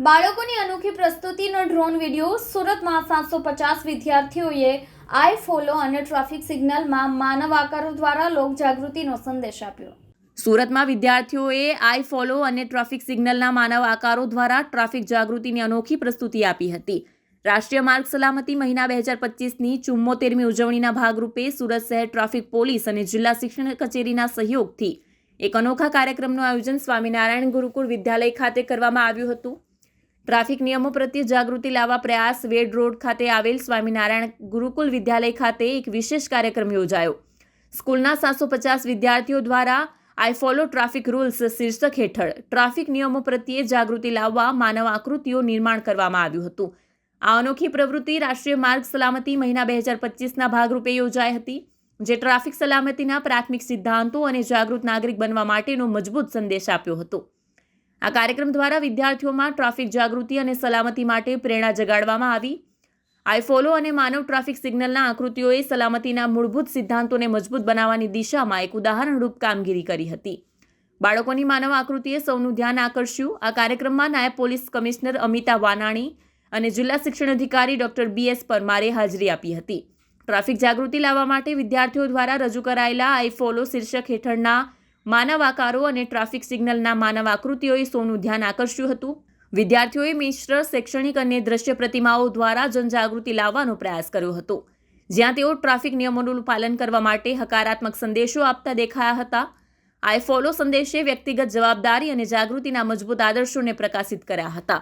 બાળકોની અનોખી પ્રસ્તુતિનો drone video સુરતમાં સાતસો પચાસ વિદ્યાર્થીઓએ આઈ ફોલો અને ટ્રાફિક સિગ્નલમાં માનવ આકારો દ્વારા લોકજાગૃતિનો સંદેશ આપ્યો. સુરતમાં વિદ્યાર્થીઓએ આઈ ફોલો અને ટ્રાફિક સિગ્નલના માનવ આકારો દ્વારા ટ્રાફિક જાગૃતિની અનોખી પ્રસ્તુતિ આપી હતી. રાષ્ટ્રીય માર્ગ સલામતી મહિના બે હજાર પચીસની ચુમ્મોતેરમી ઉજવણીના ભાગરૂપે સુરત શહેર ટ્રાફિક પોલીસ અને જિલ્લા શિક્ષણ કચેરીના સહયોગથી એક અનોખા કાર્યક્રમનું આયોજન સ્વામિનારાયણ ગુરુકુળ વિદ્યાલય ખાતે કરવામાં આવ્યું હતું. ટ્રાફિક નિયમો પ્રત્યે જાગૃતિ લાવવા પ્રયાસ વેડ રોડ ખાતે આવેલ સ્વામિનારાયણ ગુરુકુલ વિદ્યાલય ખાતે એક વિશેષ કાર્યક્રમ યોજાયો. સ્કૂલના સાતસો પચાસ વિદ્યાર્થીઓ દ્વારા આઈ ફોલો ટ્રાફિક રૂલ્સ શીર્ષક હેઠળ ટ્રાફિક નિયમો પ્રત્યે જાગૃતિ લાવવા માનવ આકૃતિઓ નિર્માણ કરવામાં આવ્યું હતું. આ અનોખી પ્રવૃત્તિ રાષ્ટ્રીય માર્ગ સલામતી મહિના બે હજાર પચીસના ભાગરૂપે યોજાઈ હતી, જે ટ્રાફિક સલામતીના પ્રાથમિક સિદ્ધાંતો અને જાગૃત નાગરિક બનવા માટેનો મજબૂત સંદેશ આપ્યો હતો. આ કાર્યક્રમ દ્વારા વિદ્યાર્થીઓમાં ટ્રાફિક જાગૃતિ અને સલામતી માટે પ્રેરણા જગાડવામાં આવી. આઈ ફોલો અને માનવ ટ્રાફિક સિગ્નલના આકૃતિઓએ સલામતીના મૂળભૂત સિદ્ધાંતોને મજબૂત બનાવવાની દિશામાં એક ઉદાહરણરૂપ કામગીરી કરી હતી. બાળકોની માનવ આકૃતિએ સૌનું ધ્યાન આકર્ષ્યું. આ કાર્યક્રમમાં નાયબ પોલીસ કમિશનર અમિતા વાનાણી અને જિલ્લા શિક્ષણ અધિકારી ડોક્ટર બી એસ પરમારે હાજરી આપી હતી. ટ્રાફિક જાગૃતિ લાવવા માટે વિદ્યાર્થીઓ દ્વારા રજૂ કરાયેલા આઈ ફોલો શીર્ષક હેઠળના માનવ આકારો અને ટ્રાફિક સિગ્નલના માનવ આકૃતિઓએ સૌનું ધ્યાન આકર્ષ્યું હતું. વિદ્યાર્થીઓએ મિશ્ર શૈક્ષણિક અને દ્રશ્ય પ્રતિમાઓ દ્વારા જનજાગૃતિ લાવવાનો પ્રયાસ કર્યો હતો. જ્યાં તેઓ ટ્રાફિક નિયમોનું પાલન કરવા માટે હકારાત્મક સંદેશો આપતા દેખાયા હતા. આઈ ફોલો સંદેશે વ્યક્તિગત જવાબદારી અને જાગૃતિના મજબૂત આદર્શોને પ્રકાશિત કર્યા હતા.